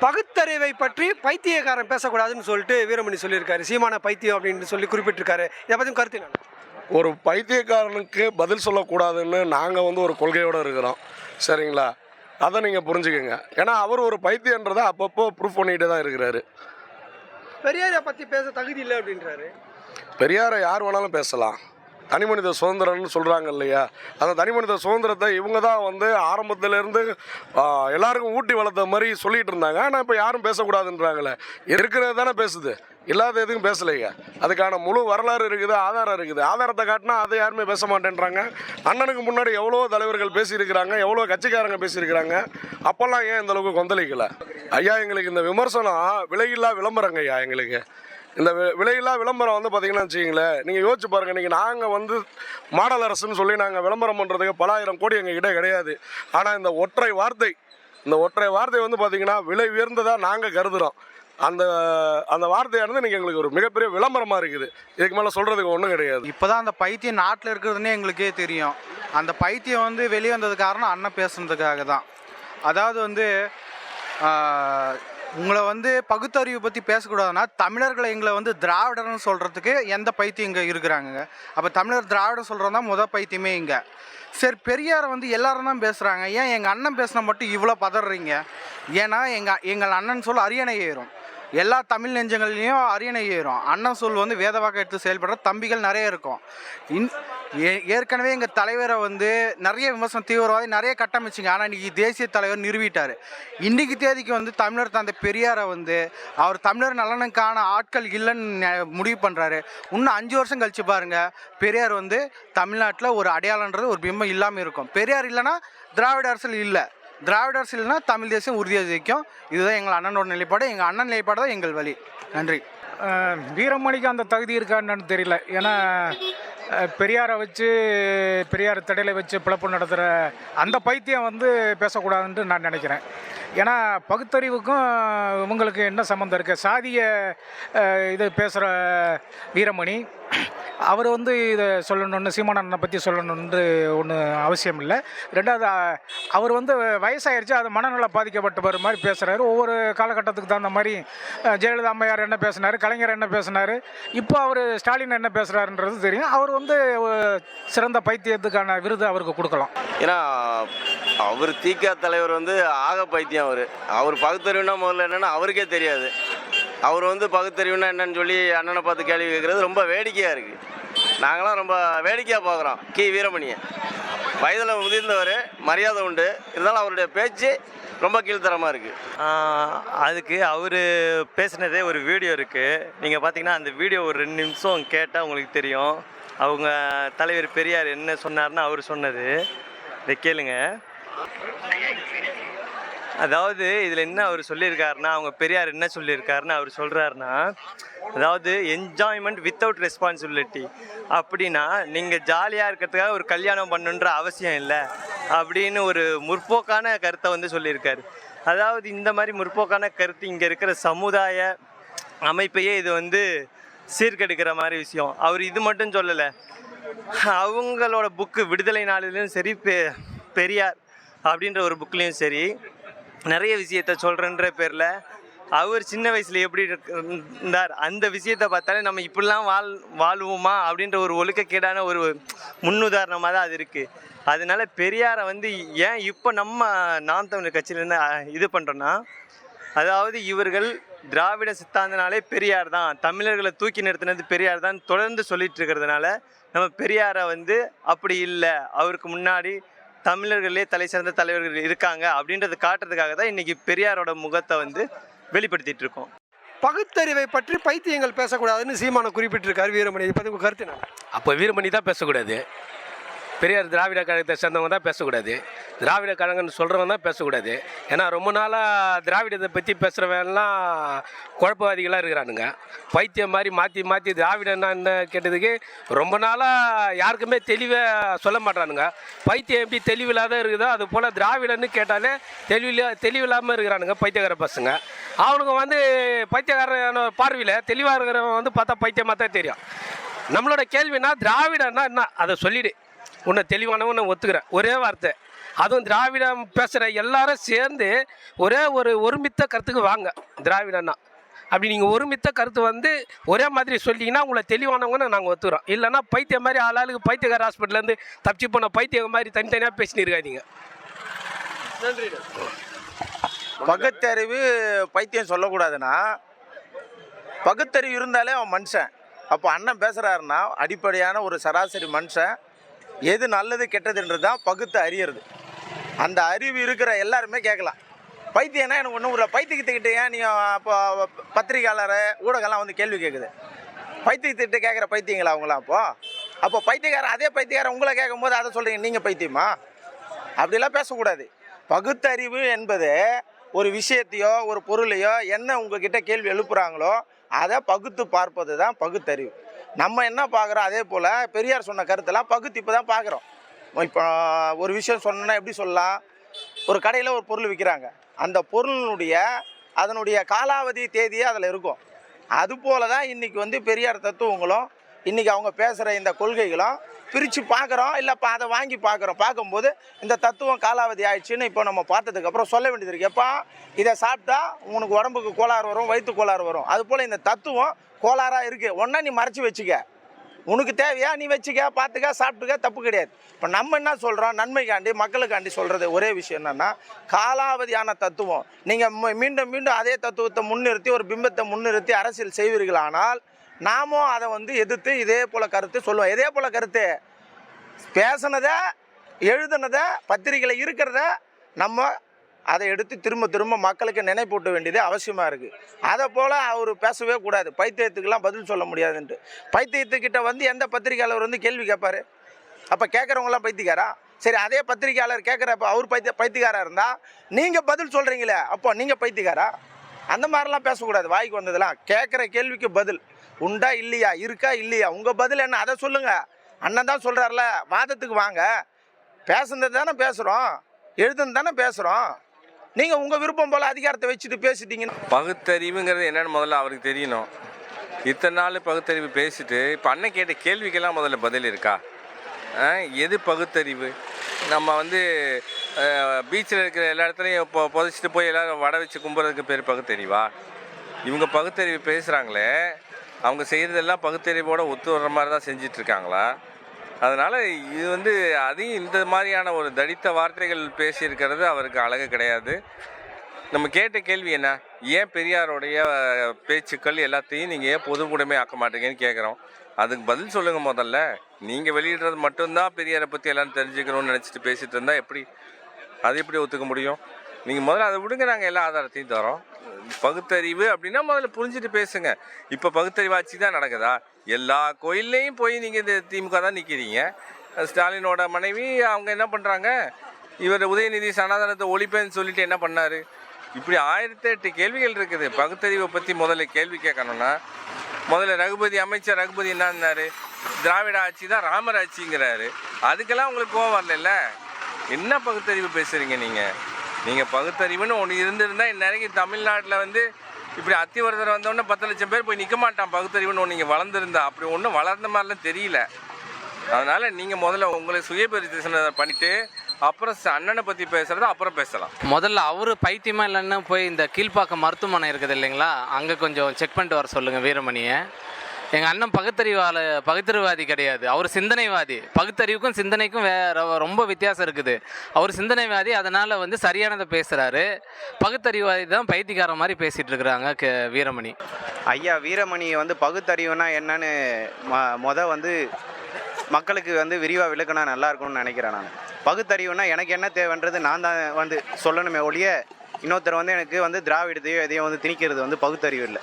பகுத்தறிவை பற்றி பைத்தியக்காரன் பேசக்கூடாதுன்னு சொல்லிட்டு வீரமணி சொல்லியிருக்காரு. சீமான பைத்தியம் அப்படின்னு சொல்லி குறிப்பிட்டிருக்காரு. இதை பற்றி கருத்து என்ன? ஒரு பைத்தியக்காரனுக்கு பதில் சொல்லக்கூடாதுன்னு நாங்கள் வந்து ஒரு கொள்கையோடு இருக்கிறோம். சரிங்களா? அதை நீங்கள் புரிஞ்சுக்கோங்க. ஏன்னா அவர் ஒரு பைத்தியன்றதை அப்பப்போ ப்ரூஃப் பண்ணிட்டு தான் இருக்கிறாரு. பெரியாரை பற்றி பேச தகுதி இல்லை அப்படின்றாரு. பெரியாரை யார் வேணாலும் பேசலாம். தனிமனித சுதந்திரம்னு சொல்கிறாங்க இல்லையா? அந்த தனிமனித சுதந்திரத்தை இவங்க தான் வந்து ஆரம்பத்திலேருந்து எல்லாருக்கும் ஊட்டி வளர்த்த மாதிரி சொல்லிட்டு இருந்தாங்க. ஆனால் இப்போ யாரும் பேசக்கூடாதுன்றாங்களே. இருக்கிறது தானே பேசுது. இல்லாத எதுவும் பேசலைங்க அதுக்கான முழு வரலாறு இருக்குது ஆதாரம் இருக்குது. ஆதாரத்தை காட்டினா அதை யாருமே பேச மாட்டேன்றாங்க. அண்ணனுக்கு முன்னாடி எவ்வளோ தலைவர்கள் பேசியிருக்கிறாங்க எவ்வளோ கட்சிக்காரங்க பேசியிருக்கிறாங்க. அப்போல்லாம் ஏன் இந்த அளவுக்கு ஐயா எங்களுக்கு இந்த விமர்சனம் விலையில்லா விளம்பரங்க ஐயா எங்களுக்கு. இந்த விலையில்லா விளம்பரம் வந்து பார்த்தீங்கன்னா வச்சுக்கிங்களேன் நீங்கள் யோசிச்சு பாருங்கள் இன்றைக்கி நாங்கள் வந்து மாடல் அரசுன்னு சொல்லி நாங்கள் விளம்பரம் பண்ணுறதுக்கு பல ஆயிரம் கோடி கிட்டே கிடையாது. ஆனால் இந்த ஒற்றை வார்த்தை இந்த ஒற்றை வார்த்தை வந்து பார்த்தீங்கன்னா விலை உயர்ந்ததாக நாங்கள் கருதுகிறோம் அந்த அந்த வார்த்தையானது நீங்கள் எங்களுக்கு ஒரு மிகப்பெரிய விளம்பரமாக இருக்குது. இதுக்கு மேலே சொல்கிறதுக்கு ஒன்றும் கிடையாது. இப்போதான் அந்த பைத்தியம் நாட்டில் இருக்கிறதுனே எங்களுக்கே தெரியும். அந்த பைத்தியம் வந்து வெளியே வந்தது காரணம் அண்ணன் பேசுனதுக்காக தான். அதாவது வந்து உங்களை வந்து பகுத்தறிவு பற்றி பேசக்கூடாதுன்னா தமிழர்களை எங்களை வந்து திராவிடர்னு சொல்கிறதுக்கு எந்த பைத்தியம் இங்கே இருக்கிறாங்க அப்போ தமிழர் திராவிடர் சொல்கிறது தான் முத பைத்தியமே இங்கே. சரி பெரியாரை வந்து எல்லாரும் தான் பேசுகிறாங்க ஏன் எங்கள் அண்ணன் பேசினா மட்டும் இவ்வளோ பதறீங்க? ஏன்னா எங்கள் எங்கள் அண்ணன் சொல் அரியணை ஏறும். எல்லா தமிழ் நெஞ்சங்கள்லேயும் அரியணை ஏறும். அண்ணன் சொல் வந்து வேதவாக்க எடுத்து செயல்படுற தம்பிகள் நிறைய இருக்கும். இன் ஏற்கனவே எங்கள் தலைவரை வந்து நிறைய விமர்சனம் தீவிரவாதி நிறைய கட்டமைச்சிங்க. ஆனால் இன்னைக்கு தேசிய தலைவர் நிறுவிட்டார். இன்றைக்கு தேதிக்கு வந்து தமிழர் தந்தை பெரியாரை வந்து அவர் தமிழர் நலனுக்கான ஆட்கள் இல்லைன்னு முடிவு பண்ணுறாரு இன்னும் அஞ்சு வருஷம் கழிச்சு பாருங்கள் பெரியார் வந்து தமிழ்நாட்டில் ஒரு அடையாளன்றது ஒரு பிம்பம் இல்லாமல் இருக்கும். பெரியார் இல்லைன்னா திராவிட அரசியல் இல்லை. திராவிட அரசு இல்லைன்னா தமிழ் தேசியம் உறுதியாக ஜெயிக்கும். இதுதான் எங்கள் அண்ணனோட நிலைப்பாடு. எங்கள் அண்ணன் நிலைப்பாடு தான் எங்கள் வழி. நன்றி. வீரமணிக்கு அந்த தகுதி இருக்கான்னு தெரியல. ஏன்னா பெரியாரை வச்சு பெரியார் தடையில வச்சு பிளப்பு நடத்துகிற அந்த பைத்தியம் வந்து பேசக்கூடாதுன்ட்டு நான் நினைக்கிறேன். ஏன்னா பகுத்தறிவுக்கும் இவங்களுக்கு என்ன சம்மந்தம் இருக்குது சாதிய இது பேசுகிற வீரமணி அவர் வந்து இதை சொல்லணும்னு சீமானண்ணனை பற்றி சொல்லணுன்னு ஒன்று அவசியம் இல்லை. ரெண்டாவது அவர் வந்து வயசாயிருச்சு அது மனநல பாதிக்கப்பட்டவர் மாதிரி பேசுகிறாரு ஒவ்வொரு காலகட்டத்துக்கு தகுந்த மாதிரி ஜெயலலிதா அம்மையார் என்ன பேசினார் கலைஞர் என்ன பேசினார் இப்போ அவர் ஸ்டாலின் என்ன பேசுகிறாருன்றது தெரியும். அவர் வந்து சிறந்த பைத்தியத்துக்கான விருது அவருக்கு கொடுக்கலாம். ஏன்னா அவர் தீக்கா தலைவர் வந்து ஆக பைத்தியம் அவர். அவர் பகுத்தறிவுனா முதல்ல என்னென்னா அவருக்கே தெரியாது. அவர் வந்து பகுத்தறிவுனா என்னன்னு சொல்லி அண்ணனை பார்த்து கேள்வி கேட்குறது ரொம்ப வேடிக்கையாக இருக்குது நாங்களாம் ரொம்ப வேடிக்கையாக பார்க்குறோம். கி. வீரமணியை. வயதில் முதிர்ந்தவர் மரியாதை உண்டு. இருந்தாலும் அவருடைய பேச்சு ரொம்ப கீழ்த்தரமாக இருக்குது அதுக்கு அவர் பேசினதே ஒரு வீடியோ இருக்குது நீங்கள் பார்த்தீங்கன்னா அந்த வீடியோ ஒரு ரெண்டு நிமிஷம் கேட்டால் உங்களுக்கு தெரியும். அவங்க தலைவர் பெரியார் என்ன சொன்னார்னு அவர் சொன்னது. இதை கேளுங்க. அதாவது இதில் என்ன அவர் சொல்லியிருக்காருன்னா அவங்க பெரியார் என்ன சொல்லியிருக்காருன்னு அவர் சொல்கிறாருன்னா அதாவது என்ஜாய்மெண்ட் வித்தவுட் ரெஸ்பான்சிபிலிட்டி அப்படின்னா நீங்கள் ஜாலியாக இருக்கிறதுக்காக ஒரு கல்யாணம் பண்ணுன்ற அவசியம் இல்லை அப்படின்னு ஒரு முற்போக்கான கருத்தை வந்து சொல்லியிருக்காரு. அதாவது இந்த மாதிரி முற்போக்கான கருத்து இங்கே இருக்கிற சமுதாய அமைப்பையே இது வந்து சீர்கெடுக்கிற மாதிரி விஷயம். அவர் இது மட்டும் சொல்லலை. அவங்களோட புக்கு விடுதலை நாளிலும் சரி பெ பெரியார் அப்படின்ற ஒரு புக்லேயும் சரி நிறைய விஷயத்த சொல்கிறன்ற பேரில் அவர் சின்ன வயசில் எப்படி இருந்தார் அந்த விஷயத்தை பார்த்தாலே நம்ம இப்படிலாம் வாழ் வாழ்வோமா அப்படின்ற ஒரு ஒழுக்கக்கேடான ஒரு முன்னுதாரணமாக தான் அது இருக்குது அதனால பெரியாரை வந்து ஏன் இப்போ நம்ம நாம் தமிழர் கட்சியிலேருந்து இது பண்ணுறோன்னா அதாவது இவர்கள் திராவிட சித்தாந்தனாலே பெரியார் தான் தமிழர்களை தூக்கி நிறுத்தினது பெரியார் தான் தொடர்ந்து சொல்லிட்டு இருக்கிறதுனால நம்ம பெரியாரை வந்து அப்படி இல்லை அவருக்கு முன்னாடி தமிழர்களே தலை சிறந்த தலைவர்கள் இருக்காங்க அப்படின்றத காட்டுறதுக்காக தான் இன்னைக்கு பெரியாரோட முகத்தை வந்து வெளிப்படுத்திட்டு இருக்கோம். பகுத்தறிவை பற்றி பைத்தியங்கள் பேசக்கூடாதுன்னு சீமான குறிப்பிட்டிருக்காரு வீரமணி. இதை பற்றி உங்கள் கருத்து அப்போ வீரமணி தான் பேசக்கூடாது. பெரியார் திராவிட கழகத்தை சேர்ந்தவங்க தான் பேசக்கூடாது. திராவிட கழகம்னு சொல்கிறவங்க தான் பேசக்கூடாது. ஏன்னா ரொம்ப நாளாக திராவிடத்தை பற்றி பேசுகிறவன்லாம் குழப்பவாதிகளாக இருக்கிறானுங்க. பைத்தியம் மாதிரி மாற்றி மாற்றி திராவிடன்னா என்ன கேட்டதுக்கு ரொம்ப நாளாக யாருக்குமே தெளிவாக சொல்ல மாட்டானுங்க. பைத்தியம் எப்படி தெளிவில்லாத இருக்குதோ அது போல் திராவிடன்னு கேட்டாலே தெளிவில் தெளிவில்லாமல் இருக்கிறானுங்க பைத்தியக்கார பசங்க. அவனுங்க வந்து பைத்தியக்காரன பார்வையில் தெளிவாக இருக்கிறவன் வந்து பார்த்தா பைத்தியமாக தான் தெரியும். நம்மளோட கேள்வினா திராவிடன்னா என்ன? அதை சொல்லிவிடு உன்னை தெளிவானவன் நான் ஒத்துக்கிறேன். ஒரே வார்த்தை. அதுவும் திராவிடம் பேசுகிற எல்லாரும் சேர்ந்து ஒரே ஒரு ஒருமித்த கருத்துக்கு வாங்க. திராவிடன்னா அப்படி நீங்கள் ஒருமித்த கருத்து வந்து ஒரே மாதிரி சொல்லிங்கன்னா உங்களை தெளிவானவங்கன்னு நாங்கள் ஒத்துக்கிறோம். இல்லைன்னா பைத்தியம் மாதிரி ஆளாளுக்கு பைத்தியக்கார ஹாஸ்பிட்டலேருந்து தப்பிச்சு போன பைத்தியம் மாதிரி தனித்தனியாக பேசினிருக்காதீங்க இருக்காதீங்க. பகுத்தறிவு பைத்தியம் சொல்லக்கூடாதுன்னா பகுத்தறிவு இருந்தாலே அவன் மனுஷன். அப்போ அண்ணன் பேசுகிறாருன்னா அடிப்படையான ஒரு சராசரி மனுஷன். எது நல்லது கெட்டதுன்றது தான் பகுத்து அறியறது. அந்த அறிவு இருக்கிற எல்லாருமே கேட்கலாம். பைத்தியம்னா எனக்கு ஒன்றும் ஒரு பைத்தியத்துக்கிட்ட ஏன் நீ அப்போ பத்திரிகையாளர் ஊடகம்லாம் வந்து கேள்வி கேட்குது? பைத்தியத்துக்கிட்ட கேட்குற பைத்தியங்களா அவங்களாம் அப்போது அப்போ பைத்தியக்காரன் அதே பைத்தியக்காரன் உங்களை கேட்கும் போது அதை சொல்கிறீங்க நீங்கள் பைத்தியமா? அப்படிலாம் பேசக்கூடாது. பகுத்தறிவு என்பது ஒரு விஷயத்தையோ ஒரு பொருளையோ என்ன உங்ககிட்ட கேள்வி எழுப்புறாங்களோ அதை பகுத்து பார்ப்பது தான் பகுத்தறிவு. நம்ம என்ன பார்க்குறோம்? அதே போல் பெரியார் சொன்ன கருத்தெல்லாம் பகுத்து இப்போ தான் பார்க்குறோம். இப்போ ஒரு விஷயம் சொன்னோன்னா எப்படி சொல்லலாம்? ஒரு கடையில் ஒரு பொருள் விற்கிறாங்க அந்த பொருளினுடைய அதனுடைய காலாவதி தேதியே அதில் இருக்கும். அதுபோல தான் இன்றைக்கி வந்து பெரியார் தத்துவங்களும் இன்றைக்கி அவங்க பேசுகிற இந்த கொள்கைகளும் பிரித்து பார்க்குறோம் இல்லைப்பா அதை வாங்கி பார்க்குறோம். பார்க்கும்போது இந்த தத்துவம் காலாவதி ஆயிடுச்சுன்னு இப்போ நம்ம பார்த்ததுக்கப்புறம் சொல்ல வேண்டியது இருக்குது எப்பா இதை சாப்பிட்டா உனக்கு உடம்புக்கு கோளாறு வரும் வயிற்று கோளாறு வரும். அதுபோல் இந்த தத்துவம் கோளாறாக இருக்குது ஒன்றா நீ மறைச்சி வச்சுக்க. உனக்கு தேவையா நீ வச்சுக்க பார்த்துக்க சாப்பிட்டுக்க தப்பு கிடையாது. இப்போ நம்ம என்ன சொல்கிறோம் நன்மைக்காண்டி மக்களுக்காண்டி சொல்கிறது ஒரே விஷயம் என்னென்னா காலாவதியான தத்துவம். நீங்கள் மீண்டும் மீண்டும் அதே தத்துவத்தை முன்னிறுத்தி ஒரு பிம்பத்தை முன்னிறுத்தி அரசியல் செய்வீர்களானால் நாமும் அதை வந்து எதிர்த்து இதே போல் கருத்து சொல்லுவோம். இதே போல் கருத்து. பேசுனதை எழுதுனதை பத்திரிகையில் இருக்கிறத நம்ம அதை எடுத்து திரும்ப திரும்ப மக்களுக்கு நினைப்பூட்ட வேண்டியது அவசியமாக இருக்குது அதை போல் அவர் பேசவே கூடாது. பைத்தியத்துக்கெல்லாம் பதில் சொல்ல முடியாதுன்ட்டு. பைத்தியத்துக்கிட்ட வந்து எந்த பத்திரிகையாளர் வந்து கேள்வி கேட்பார்? அப்போ கேட்குறவங்களாம் பைத்தியக்காரா? சரி அதே பத்திரிகையாளர் கேட்குறப்ப அவர் பைத்திய பைத்தியக்காரா இருந்தால் நீங்கள் பதில் சொல்கிறீங்களே அப்போ நீங்கள் பைத்தியக்காரா? அந்த மாதிரிலாம் பேசக்கூடாது. வாய்க்கு வந்ததெல்லாம் கேட்குற கேள்விக்கு பதில். உண்டா இல்லையா? இருக்கா இல்லையா? உங்கள் பதில் என்ன? அதை சொல்லுங்கள் அண்ணன் தான் சொல்கிறார்ல வாதத்துக்கு வாங்க. பேசுனது தானே பேசுகிறோம் எழுதுனது தானே பேசுகிறோம் நீங்கள் உங்கள் விருப்பம் போல் அதிகாரத்தை வச்சுட்டு பேசிட்டீங்கன்னா பகுத்தறிவுங்கிறது என்னென்னு முதல்ல அவருக்கு தெரியணும். இத்தனை நாள் பகுத்தறிவு பேசிட்டு இப்போ அண்ணன் கேட்ட கேள்விக்கெல்லாம் முதல்ல பதில் இருக்கா? ஆ, எது பகுத்தறிவு? நம்ம வந்து பீச்சில் இருக்கிற எல்லா இடத்துலையும் இப்போ புதைச்சிட்டு போய் எல்லோரும் வடை வச்சு கும்புறதுக்கு பேர் பகுத்தறிவா? இவங்க பகுத்தறிவு பேசுகிறாங்களே அவங்க செய்கிறதெல்லாம் பகுத்தறிவோடு ஒத்து வர்ற மாதிரி தான் செஞ்சிட்ருக்காங்களா? அதனால் இது வந்து அதையும் இந்த மாதிரியான ஒரு தடித்த வார்த்தைகள் பேசியிருக்கிறது அவருக்கு அழகு கிடையாது. நம்ம கேட்ட கேள்வி என்ன? ஏன் பெரியாருடைய பேச்சுக்கள் எல்லாத்தையும் நீங்கள் ஏன் பொதுவுடைமை ஆக்க மாட்டீங்கன்னு கேட்குறோம் அதுக்கு பதில் சொல்லுங்கள் முதல்ல. நீங்கள் வெளியிடுறது மட்டும்தான் பெரியாரை பற்றி எல்லாம் தெரிஞ்சுக்கணும்னு நினச்சிட்டு பேசிகிட்டு இருந்தால் எப்படி அது எப்படி ஒத்துக்க முடியும்? நீங்கள் முதல்ல அதை விடுங்க நாங்கள் எல்லா ஆதாரத்தையும் தரோம். பகுத்தறிவு அப்படின்னா முதல்ல புரிஞ்சுட்டு பேசுங்க. இப்போ பகுத்தறிவாட்சி தான் நடக்குதா? எல்லா கோயில்லையும் போய் நீங்கள் இந்த திமுக தான் நிற்கிறீங்க ஸ்டாலினோட மனைவி அவங்க என்ன பண்ணுறாங்க இவர் உதயநிதி சனாதனத்தை ஒழிப்பேன்னு சொல்லிட்டு என்ன பண்ணாரு? இப்படி ஆயிரத்தி எட்டு கேள்விகள் இருக்குது. பகுத்தறிவை பற்றி முதல்ல கேள்வி கேட்கணும்னா முதல்ல ரகுபதி அமைச்சர் ரகுபதி என்னன்னாரு? திராவிட ஆட்சி தான் ராமர் ஆட்சிங்கிறாரு. அதுக்கெல்லாம் உங்களுக்கு கோவம் வரல என்ன பகுத்தறிவு பேசுகிறீங்க நீங்கள் நீங்கள் பகுத்தறிவுன்னு ஒன்று இருந்திருந்தால் இந்நேரம் தமிழ்நாட்டில் வந்து இப்படி அத்திவரதர் வந்தோடனே பத்து லட்சம் பேர் போய் நிற்க மாட்டான் பகுத்தறிவுன்னு ஒன்று நீங்கள் வளர்ந்துருந்தா. அப்படி ஒன்றும் வளர்ந்த மாதிரிலாம் தெரியல. அதனால் நீங்கள் முதல்ல உங்களை சுயபரிசனை பண்ணிவிட்டு அப்புறம் அண்ணனை பற்றி பேசுகிறத அப்புறம் பேசலாம். முதல்ல அவர் பைத்தியமாக இல்லைன்னு போய் இந்த கீழ்ப்பாக்கம் மருத்துவமனை இருக்குது இல்லைங்களா? அங்கே கொஞ்சம் செக் பண்ணிட்டு வர சொல்லுங்கள் வீரமணியை. எங்கள் அண்ணன் பகுத்தறிவாள பகுத்தறிவாதி கிடையாது. அவர் சிந்தனைவாதி. பகுத்தறிவுக்கும் சிந்தனைக்கும் வேற ரொம்ப வித்தியாசம் இருக்குது. அவர் சிந்தனைவாதி அதனால் வந்து சரியானதை பேசுகிறாரு பகுத்தறிவாதி தான் பைத்தியக்கார மாதிரி பேசிகிட்டு இருக்கிறாங்க கே வீரமணி. ஐயா வீரமணி வந்து பகுத்தறிவுனா என்னன்னு ம மொதல் வந்து மக்களுக்கு வந்து விரிவாக விளக்குனா நல்லா இருக்கும்னு நினைக்கிறேன் நான். பகுத்தறிவுனா எனக்கு என்ன தேவைன்றது நான் தான் வந்து சொல்லணுமே ஒழிய இன்னொருத்தர் வந்து எனக்கு வந்து திராவிடத்தையோ எதையோ வந்து திணிக்கிறது வந்து பகுத்தறிவு இல்லை.